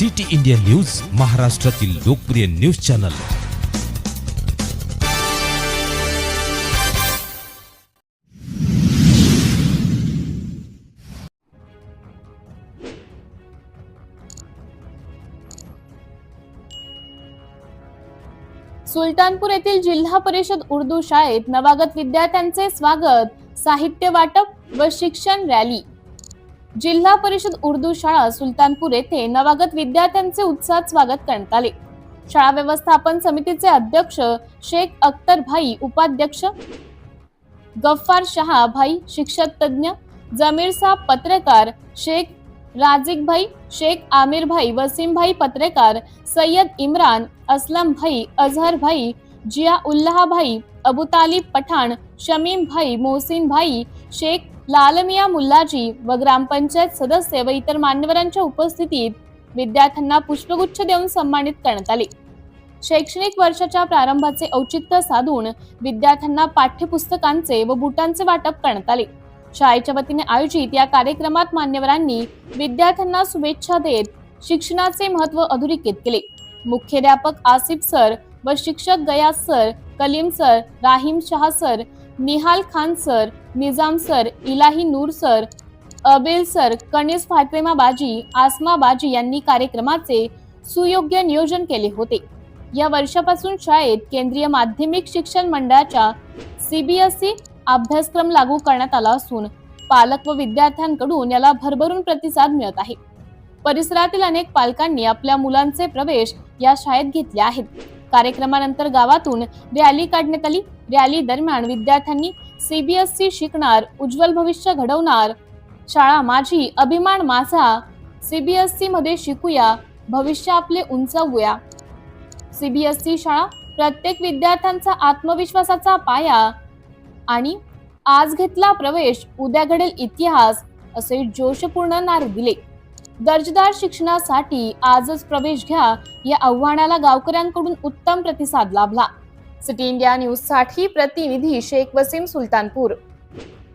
City India news महाराष्ट्रातील लोकप्रिय news channel. Sultanpur येथील जिल्हा परिषद उर्दू शाळेत नवागत विद्यार्थ्यांचे स्वागत साहित्य वाटप व शिक्षण रॅली. जिल्हा परिषद उर्दू शाळा सुलतानपूर येथे नवागत विद्यार्थ्यांचे उत्साहात स्वागत करण्यात आले. शाळा व्यवस्थापन समितीचे अध्यक्ष शेख अख्तर भाई उपाध्यक्ष गफ्फार शहा भाई शिक्षक तज्ञ जमीर साहब पत्रकार शेख राजिक भाई शेख आमिर भाई वसीम भाई पत्रकार सय्यद इम्रान असलम भाई अजहर भाई जिया उल्लाह भाई अबू तालिब पठाण शमीम भाई मोहसिन भाई शेख लालमिया मुल्लाजी व ग्रामपंचायत सदस्य व इतर मान्यवरांच्या उपस्थितीत विद्यार्थ्यांना पुष्पगुच्छ देऊन सन्मानित करण्यात आले. शैक्षणिक वर्षाच्या प्रारंभाचे औचित्य साधून विद्यार्थ्यांना पाठ्यपुस्तकांचे व बुटांचे वाटप करण्यात आले. शाळेच्या वतीने आयोजित या कार्यक्रमात मान्यवरांनी विद्यार्थ्यांना शुभेच्छा देत शिक्षणाचे महत्त्व अधोरेखित केले. मुख्याध्यापक आसिफ सर व शिक्षक Gayas sir Kaleem sir Rahim Shah sir Nihal Khan sir Nizam sir Ilahi Noor sir Abel sir Kanis Fatema baji आसमा बाजी यांनी कार्यक्रमाचे सुयोग्य नियोजन केले होते. या वर्षापासून शाळेत केंद्रीय माध्यमिक शिक्षण मंडळाच्या सीबीएसई अभ्यासक्रम लागू करण्यात आला असून पालक व विद्यार्थ्यांकडून याला भरभरून प्रतिसाद मिळत आहे. परिसरातील अनेक पालकांनी आपल्या मुलांचे प्रवेश या शाळेत घेतले आहेत. कार्यक्रमानंतर गावातून रॅली काढण्यात आली. रॅली दरम्यान विद्यार्थ्यांनी सीबीएसई शिकणार उज्ज्वल भविष्य घडवणार. शाळा माझी अभिमान माझा. सीबीएसई मध्ये शिकूया भविष्य आपले उंचवूया. सीबीएसई शाळा प्रत्येक विद्यार्थ्यांचा आत्मविश्वासाचा पाया. आणि आज घेतला प्रवेश उद्या घडेल इतिहास असे जोशपूर्ण नार दिले. दर्जेदार शिक्षणासाठी आजच प्रवेश घ्या या आव्हानाला गावकऱ्यांकडून उत्तम प्रतिसाद लाभला. सिटी इंडिया न्यूजसाठी प्रतिनिधी शेख वसीम सुलतानपूर.